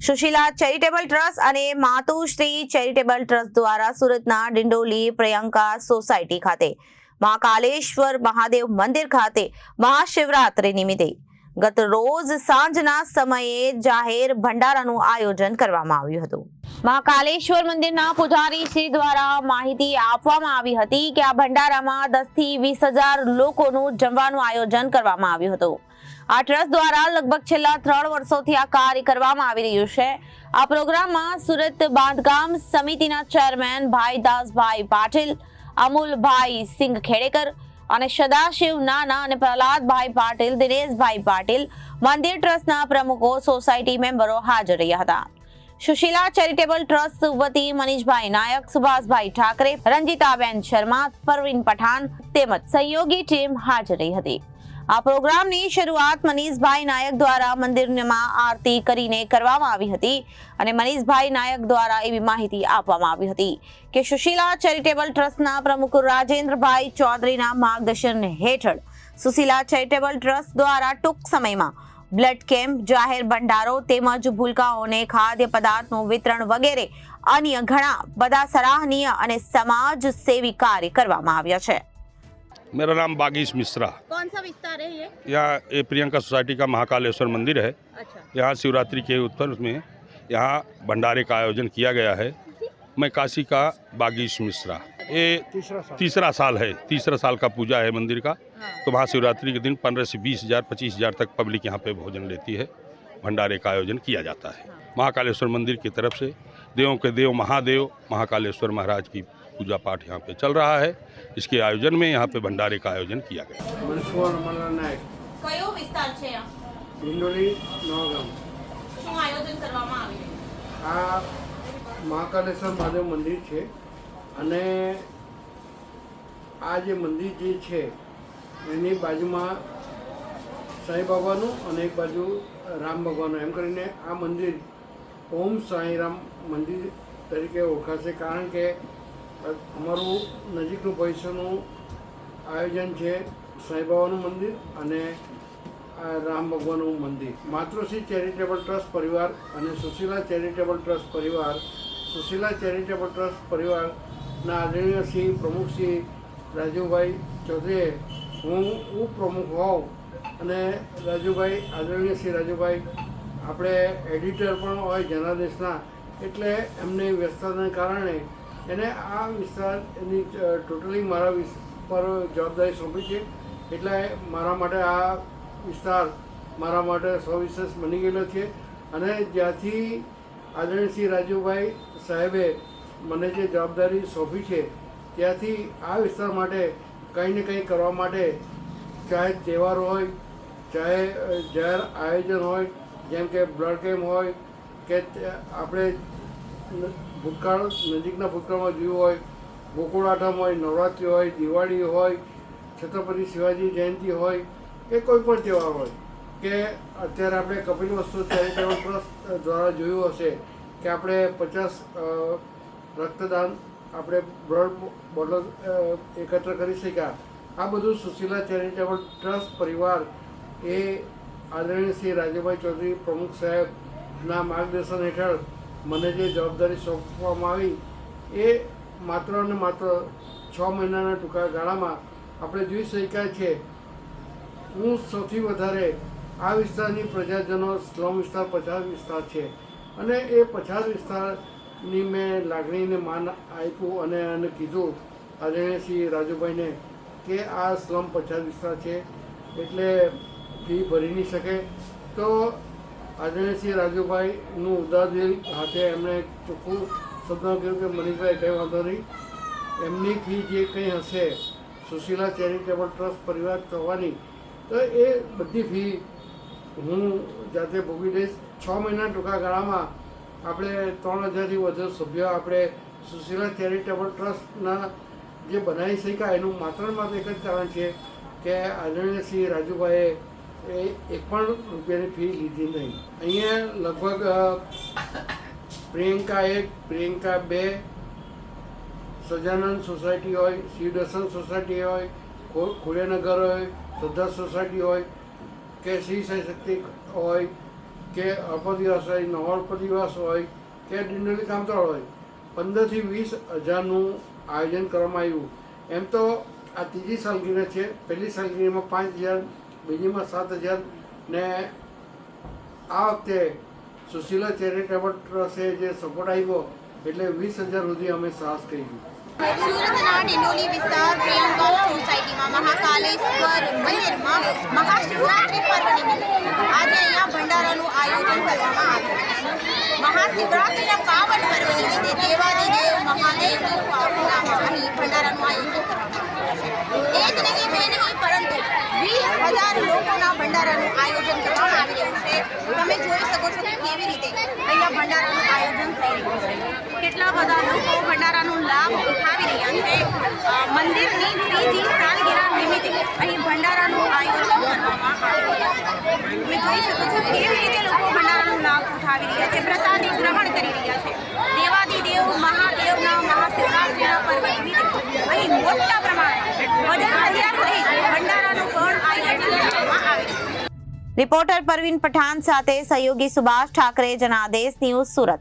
Sushila charitable trust અને માતુશ્રી charitable trust દ્વારા સુરતના ડિંડોલી પ્રિયંકા સોસાયટી ખાતે મહાકાલેશ્વર મહાદેવ મંદિર ખાતે મહાશિવરાત્રિ નિમિત્તે ગત રોજ સાંજના સમયે જાહેર ભંડારાનું આયોજન કરવામાં આવ્યું હતું. મહાકાલેશ્વર મંદિરના પૂજારી શ્રી દ્વારા માહિતી આપવામાં આવી હતી કે આ ભંડારામાં દસથી વીસ હજાર લોકોનું જમવાનું આયોજન કરવામાં આવ્યું હતું. આ ટ્રસ્ટ દ્વારા લગભગ છેલ્લા ત્રણ વર્ષોથી આ કાર્ય કરવામાં આવી રહ્યું છે. આ પ્રોગ્રામમાં સુરત બાંધકામ સમિતિના ચેરમેન ભાઈ દાસભાઈ પાટીલ, અમુલભાઈ સિંઘ ખેડેકર અને સદાશિવ નાના અને પ્રહલાદભાઈ પાટીલ, દિનેશભાઈ પાટીલ મંદિર ટ્રસ્ટના પ્રમુખો, સોસાયટી મેમ્બરો હાજર રહ્યા હતા. સુશીલા ચેરિટેબલ ટ્રસ્ટ વતી મનીષભાઈ નાયક, સુભાષભાઈ ઠાકરે, રંજીતાબેન શર્મા, પરવીન પઠાણ તેમજ સહયોગી ટીમ હાજર રહી હતી. આ પ્રોગ્રામની શરૂઆત મનીષભાઈ નાયક દ્વારા મંદિરમાં આરતી કરીને કરવામાં આવી હતી અને મનીષભાઈ નાયક દ્વારા એવી માહિતી આપવામાં આવી હતી કે સુશીલા ચેરિટેબલ ટ્રસ્ટના પ્રમુખ રાજેન્દ્રભાઈ ચૌધરીના માર્ગદર્શન હેઠળ સુશીલા ચેરિટેબલ ટ્રસ્ટ દ્વારા ટૂંક સમયમાં બ્લડ કેમ્પ, જાહેર ભંડારો તેમજ ભૂલકાઓને ખાદ્ય પદાર્થનું વિતરણ વગેરે અન્ય ઘણા બધા સરાહનીય અને સમાજ સેવી કાર્ય કરવામાં આવ્યા છે. मेरा नाम बागीश मिश्रा। कौन सा विस्तार है ये? यहाँ ये प्रियंका सोसाइटी का महाकालेश्वर मंदिर है। अच्छा। यहाँ शिवरात्रि के उत्तर में यहाँ भंडारे का आयोजन किया गया है। मैं काशी का बागीश मिश्रा। ये तीसरा साल। है। तीसरा साल का पूजा है मंदिर का। हाँ। तो महाशिवरात्रि के दिन पंद्रह से बीस हज़ार पच्चीस हज़ार तक पब्लिक यहाँ पे भोजन लेती है। भंडारे का आयोजन किया जाता है। महाकालेश्वर मंदिर की तरफ़ से देवों के देव महादेव महाकालेश्वर महाराज की पूजा पाठ यहाँ पे चल रहा है इसके आयोजन में यहाँ पे भंडारे का आयोजन किया गया મનસુર અમરલાલ નાયક કયો વિસ્તાર છે આ? ડિંડોલી નવાગામ શું આયોજન કરવામાં આવી રહ્યું આ મહાકાલેશ્વર મહાદેવ મંદિર છે અને આ જે મંદિર જે છે એની બાજુમાં સાંઈ બાબાનું અને એક બાજુ રામ ભગવાનનું એમ કરીને આ મંદિર ઓમ સાંઈરામ મંદિર તરીકે ઓળખાશે કારણ કે અમારું નજીકનું ભવિષ્યનું આયોજન છે સાંઈ બાબાનું મંદિર અને રામ ભગવાનનું મંદિર. માતૃશ્રી ચેરિટેબલ ટ્રસ્ટ પરિવાર અને સુશીલા ચેરિટેબલ ટ્રસ્ટ પરિવાર, સુશીલા ચેરિટેબલ ટ્રસ્ટ પરિવારના આદરણીય શ્રી પ્રમુખ શ્રી રાજુભાઈ ચૌધરીએ હું ઉપપ્રમુખ હોઉં અને રાજુભાઈ, આદરણીય શ્રી રાજુભાઈ, આપણે એડિટર પણ હોય જનાદેશના એટલે એમની વ્યસ્તતાને કારણે એને આ વિસ્તાર એની ટોટલી મારા પર જવાબદારી સોંપી છે. એટલે મારા માટે આ વિસ્તાર મારા માટે સવિશેષ બની ગયેલો છે. અને જ્યાંથી આદરણીય રાજુભાઈ સાહેબે મને જે જવાબદારી સોંપી છે, ત્યાંથી આ વિસ્તાર માટે કંઈ ને કંઈ કરવા માટે ચાહે તહેવાર હોય, ચાહે જાહેર આયોજન હોય, જેમ કે બ્લડ કેમ્પ હોય, કે આપણે ભૂતકાળ નજીકના ભૂતકાળમાં જોયું હોય ગોકુળ આઠમ હોય, નવરાત્રિ હોય, દિવાળી હોય, છત્રપતિ શિવાજી જયંતિ હોય કે કોઈ પણ તહેવાર હોય, કે અત્યારે આપણે કપિલ વસ્તુ ચેરિટેબલ ટ્રસ્ટ દ્વારા જોયું હશે કે આપણે પચાસ રક્તદાન આપણે બ્લડ બોટલ એકત્ર કરી શક્યા. આ બધું સુશીલા ચેરિટેબલ ટ્રસ્ટ પરિવાર એ આદરણીય શ્રી રાજુભાઈ ચૌધરી પ્રમુખ સાહેબના માર્ગદર્શન હેઠળ મને જે જવાબદારી સોંપવામાં આવી, એ માત્ર ને માત્ર છ મહિનાના ટૂંકા ગાળામાં આપણે જોઈ શકાય છે. હું સૌથી વધારે આ વિસ્તારની પ્રજાજનો સ્લમ વિસ્તાર, પછાત વિસ્તાર છે. અને એ પછાત વિસ્તારની મેં લાગણીને માન આપ્યું અને એને કીધું આદરણીય શ્રી રાજુભાઈને કે આ સ્લમ, પછાત વિસ્તાર છે, એટલે ફી ભરી નહીં શકે. તો આદરણીય શ્રી રાજુભાઈનું ઉદારદિલ હાથે એમણે ચોખ્ખું શબ્દમાં કહ્યું કે મનીષભાઈ, કંઈ વાંધો નહીં. એમની ફી જે કંઈ હશે, સુશીલા ચેરિટેબલ ટ્રસ્ટ પરિવાર થવાની તો એ બધી ફી હું જાતે ભોગવી દઈશ. છ મહિના ટૂંકા ગાળામાં આપણે ત્રણ હજારથી વધુ સભ્યો આપણે સુશીલા ચેરિટેબલ ટ્રસ્ટના જે બનાવી શક્યા, એનું માત્ર માત્ર એક જ કારણ છે કે આદરણીય શ્રી રાજુભાઈએ એ એક પણ રૂપિયાની ફી લીધી નહીં. અહીંયા લગભગ પ્રિયંકા એક, પ્રિયંકા બે, સજાનંદ સોસાયટી હોય, શિવદર્શન સોસાયટી હોય ખોડિયાનગર હોય શ્રદ્ધા સોસાયટી હોય, કે શ્રી સાઈ શક્તિ હોય, કે અલ્પદિવાસ હોય, નવો અલ્પદિવાસ હોય, કે ડિંડોલી કામતાળ હોય. પંદરથી વીસ હજારનું આયોજન કરવામાં આવ્યું. એમ તો આ ત્રીજી સાલગીરી છે. પહેલી સાલગીરીમાં પાંચ હજાર બીજીમાં સાત હજાર ને આ વખતે સુશીલા ચેરિટેબલ ટ્રસ્ટે જે સપોર્ટ આવ્યો એટલે વીસ હજાર સુધી અમે સાહસ કર્યું સુરતના ડિંડોલી વિસ્તાર મહાશિવરાત્રિના પાવન પર્વ નિમિત્તે દેવાદિદેવ, મહાદેવનું ભંડારાનું આયોજન કરવામાં એક નહીં, બે નહીં, પરંતુ વીસ હજાર લોકોના ભંડારાનું આયોજન કરવામાં આવી રહ્યું છે. તમે જોઈ શકો છો કે કેવી રીતે અહીંયા ભંડારાનું આયોજન થઈ રહ્યું છે. કેટલા બધા લોકો ભંડારાનો લાભ ઉઠાવી રહ્યા છે. મંદિરની ત્રીજી સાલગીરા નિમિત્તે અહીં ભંડારાનું આયોજન કરવામાં આવ્યું તમે જોઈ શકો છો કેવી રીતે લોકો ભંડારાનો લાભ ઉઠાવી રહ્યા છે. પ્રસાદી ગ્રહણ કરી રહ્યા છે. દેવાદિદેવ, મહાદેવના મહાશિવરાત્રિના પર્વ નિમિત્તે અહીં મોટા પ્રમાણમાં ભજન સંધ્યા સહિત ભંડારાનું પણ આયોજન કરવામાં આવે છે રિપોર્ટર પરવીન પઠાણ સાથે સહયોગી સુભાષ ઠાકરે જનાદેશ ન્યૂઝ સુરત.